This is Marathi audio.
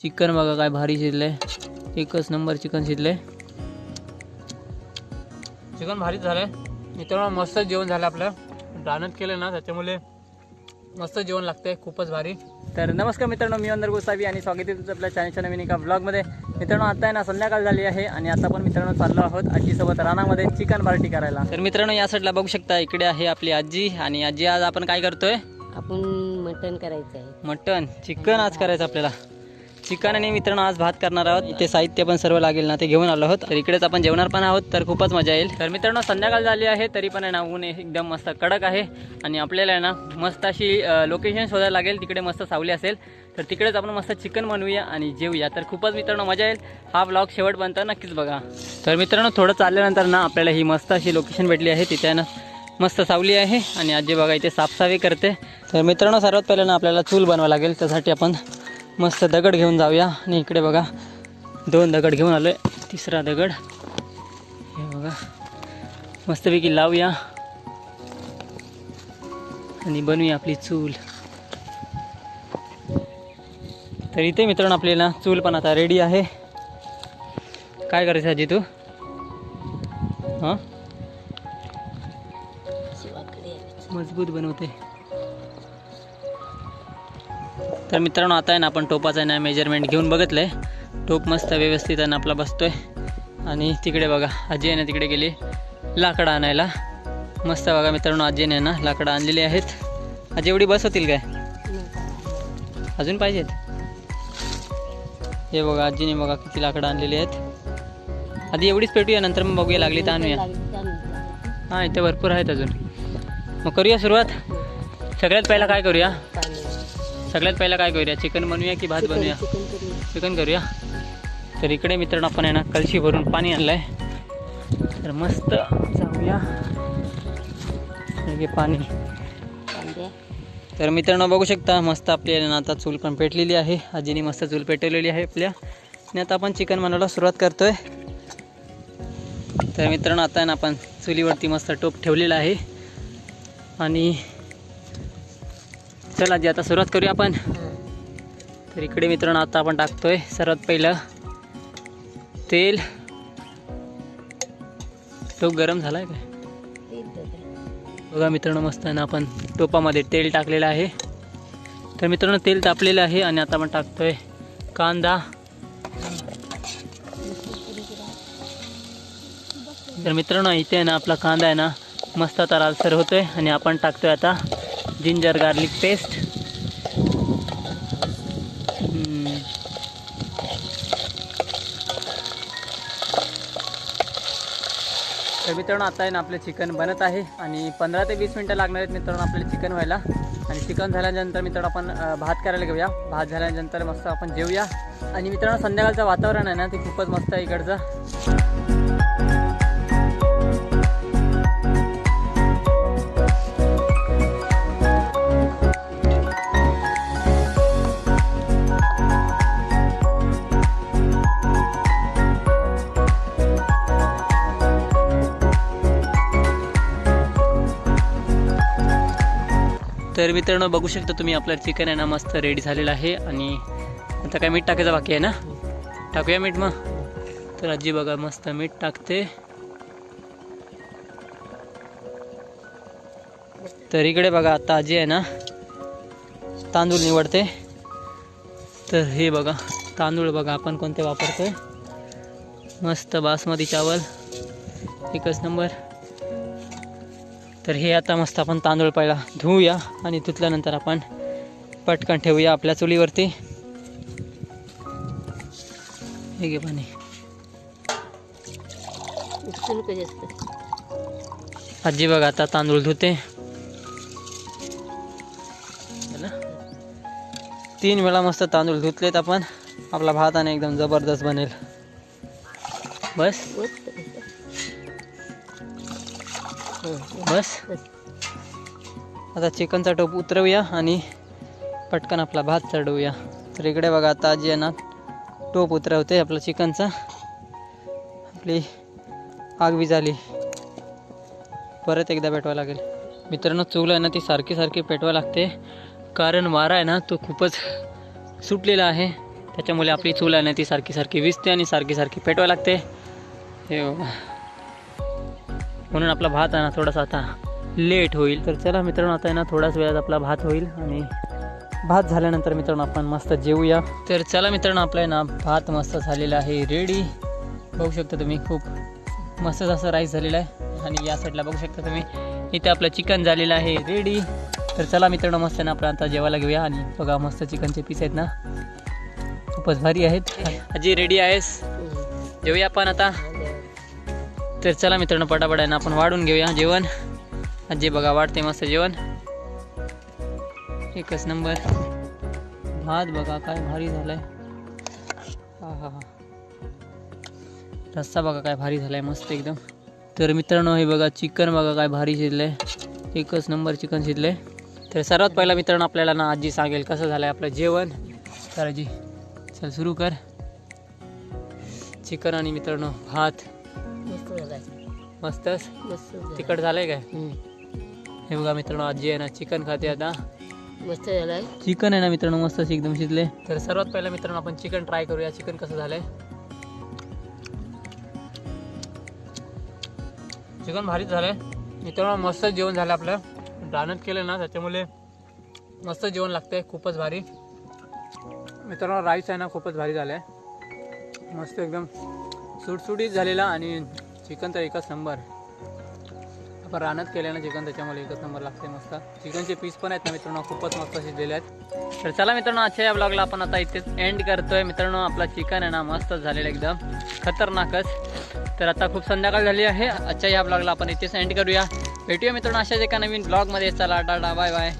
चिकन बघा काय भारी शिजलंय. एकच नंबर चिकन शिजलंय. चिकन भारीच झालंय. मित्रांनो मस्त जेवण झालं आपलं. रानत केलं ना त्याच्यामुळे मस्त जेवण लागतंय खूपच भारी. तर नमस्कार मित्रांनो मी अंदर गोसावी आणि स्वागत आहे तुमचं आपल्या चॅनलच्या नवीन एका ब्लॉगमध्ये मित्रांनो आता आहे ना संध्याकाळ झाली आहे आणि आता पण मित्रांनो चाललो आहोत आजीसोबत रानामध्ये चिकन पार्टी करायला. तर मित्रांनो या साईडला बघू शकता इकडे आहे आपली आजी आणि आजी आज आपण काय करतोय? आपण मटण करायचं आहे. मटन चिकन आज करायचं आपल्याला. चिकन आणि मित्रांनो आज भात करणार आहोत. ते साहित्य पण सर्व लागेल ना ते घेऊन आलो आहोत. तर इकडेच आपण जेवणार पण आहोत तर खूपच मजा येईल. तर मित्रांनो संध्याकाळ झाली आहे तरी पण आहे ना ऊन एकदम मस्त कडक आहे. आणि आपल्याला आहे ना मस्त अशी लोकेशन शोधायला लागेल तिकडे मस्त सावली असेल. तर तिकडेच आपण मस्त चिकन बनवूया आणि जेवूया. तर खूपच मित्रांनो मजा येईल. हा ब्लॉग शेवटपर्यंत नक्कीच बघा. तर मित्रांनो थोडं चालल्यानंतर ना आपल्याला ही मस्त अशी लोकेशन भेटली आहे. तिथे आहे ना मस्त सावली आहे. आणि आजी बघा इथे साफसफाई करते. तर मित्रांनो सर्वात पहिल्यांदा ना आपल्याला चूल बनवावं लागेल. त्यासाठी आपण मस्त दगड घेऊन जाऊया. आणि इकडे बघा दोन दगड घेऊन आलो आहे तिसरा दगड. हे बघा मस्तपैकी लावूया. आणि बनवूया आपली चूल. तर इथे मित्रांनो आपल्याला चूल पण आता रेडी आहे. काय करायचं आजी तू? हां? मजबूत बनवते. तर मित्रांनो आता आहे ना आपण टोपाचं आहे ना मेजरमेंट घेऊन बघितलं आहे टोप मस्त व्यवस्थित आहे ना आपला बसतोय. आणि तिकडे बघा आजी आहे ना तिकडे गेली लाकडं आणायला. मस्त बघा मित्रांनो आजीने ना लाकडं आणलेली आहेत. आजी एवढी बस होतील काय? अजून पाहिजेत हे बघा आजीने बघा किती लाकडं आणलेली आहेत. आधी एवढीच पेटूया नंतर मग बघूया लागली तर आणूया. हां इथे भरपूर आहेत अजून. मग करूया सुरुवात? सगळ्यात पहिला काय करूया? सगळ्यात पहिला काय करूया? चिकन बनवूया की भात बनवूया? चिकन करू चिकन करूया. तर इकडे मित्रांनो आपण आहे ना कलशी भरून पाणी आणलं आहे तर मस्त जाऊया पाणी. तर मित्रांनो बघू शकता मस्त आपली आहे ना आता चूल पण पेटलेली आहे. आजीने मस्त चूल पेटवलेली आहे आपल्या. आणि आता आपण चिकन बनवायला सुरुवात करतोय. तर मित्रांनो आता आहे ना आपण चुलीवरती मस्त टोप ठेवलेला आहे. आणि चला आधी आता सुरुवात करूया आपण. तर इकडे मित्रांनो आता आपण टाकतोय सर्वात पहिलं तेल. टोप गरम झाला आहे काय? बघा मित्रांनो मस्त आहे ना आपण टोपामध्ये तेल टाकलेलं आहे. तर मित्रांनो तेल तापलेलं आहे आणि आता आपण टाकतोय कांदा. तर मित्रांनो इथे आहे ना आपला कांदा आहे ना मस्त आता लालसर होतोय आणि आपण टाकतोय आता जिंजर गार्लिक पेस्ट. तर मित्रांनो आता आहे ना आपलं चिकन बनत आहे आणि पंधरा ते वीस मिनटं लागणार आहेत मित्रांनो आपल्याला चिकन व्हायला. आणि चिकन झाल्यानंतर मित्रांनो आपण भात करायला घेऊया. भात झाल्यानंतर मस्त आपण जेवूया. आणि मित्रांनो संध्याकाळचं वातावरण आहे ना ते खूपच मस्त आहे इकडचं. तर मित्रांनो बघू शकता तुम्ही आपलं चिकन आहे ना मस्त रेडी झालेलं आहे आणि आता काय मीठ टाकायचं बाकी आहे ना? टाकूया मीठ मग. तर आजी बघा मस्त मीठ टाकते. तर इकडे बघा आता आजी आहे ना तांदूळ निवडते. तर हे बघा तांदूळ बघा आपण कोणते वापरतोय? मस्त बासमती चावल. एकच नंबर. तर हे आता मस्त आपण तांदूळ पहिला धुवूया आणि धुतल्यानंतर आपण पटकन ठेवूया आपल्या चुलीवरती. हे घे पाणी. आजी बघा आता तांदूळ धुते? तीन वेळा मस्त तांदूळ धुतलेत आपण. आपला भात आणि एकदम जबरदस्त बनेल. बस. बस. आता चिकनचा टोप उतरवूया आणि पटकन आपला भात चढवूया. तर इकडे बघा आता आजी आहे ना टोप उतरवते आपलं चिकनचा. आपली आग झाली परत एकदा पेटवा लागेल. मित्रांनो चूल आहे ना ती सारखी सारखी पेटवा लागते. कारण वारा आहे ना तो खूपच सुटलेला आहे. त्याच्यामुळे आपली चूल आहे ना ती सारखी सारखी विजते आणि सारखी सारखी पेटवावं लागते. हे बघा. म्हणून आपला भात आहे ना थोडासा आता लेट होईल. तर चला मित्रांनो आता आहे ना थोड्याच वेळात आपला भात होईल आणि भात झाल्यानंतर मित्रांनो आपण मस्त जेवूया. तर चला मित्रांनो आपला आहे ना भात मस्त झालेला आहे रेडी बघू शकता तुम्ही खूप मस्त असं राईस झालेला आहे. आणि या साईडला बघू शकता तुम्ही इथे आपलं चिकन झालेलं आहे रेडी तर चला मित्रांनो मस्त आहे ना आपण आता जेवायला घेऊया. आणि बघा मस्त चिकनचे पीस आहेत ना. खूपच भारी आहेत. अजी रेडी आहेस? जेवूया आपण आता. तर चला मित्रांनो पटापट आहे ना आपण वाढून घेऊया जेवण. आजी बघा वाढते मस्त जेवण. एकच नंबर. भात बघा काय भारी झालाय. हा हा हा. रस्सा बघा काय भारी झालाय मस्त एकदम. तर मित्रांनो हे बघा चिकन बघा काय भारी शिजलंय. एकच नंबर चिकन शिजलंय. तर सर्वात पहिला मित्रांनो आपल्याला ना आजी सांगेल कसं झालंय आपलं जेवण. तर आजी चल सुरू कर. चिकन आणि मित्रांनो भात. मस्तच मस्त. तिखट झालंय काय. हे बघा मित्रांनो आजी आहे ना चिकन खाते आता. मस्त झालाय. चिकन आहे ना मित्रांनो मस्त अशी एकदम शिजले. तर सर्वात पहिला मित्रांनो आपण चिकन ट्राय करूया. चिकन कसं झालंय? चिकन भारीच झालंय. मित्रांनो मस्त जेवण झालं आपलं. रानत केलं ना त्याच्यामुळे मस्त जेवण लागतंय. खूपच भारी. मित्रांनो राईस आहे ना खूपच भारी झालंय. मस्त एकदम सुटसुटीत झालेला आणि चिकन तर एकच नंबर. आपण रानात केलं ना चिकन त्याच्यामुळे एकच नंबर लागते मस्त. चिकनचे पीस पण आहेत ना मित्रांनो खूपच मस्त शिजलेले आहेत. तर चला मित्रांनो आजच्या या ब्लॉगला आपण आता इथेच एंड करतोय. मित्रांनो आपला चिकन आहे ना मस्त झालेलं एकदम. खतरनाकच तर आता खूप संध्याकाळ झाली आहे. आजच्या या ब्लॉगला आपण इथेच एंड करूया. भेटूया मित्रांनो अशाच एका नवीन ब्लॉगमध्ये चला टाटा बाय बाय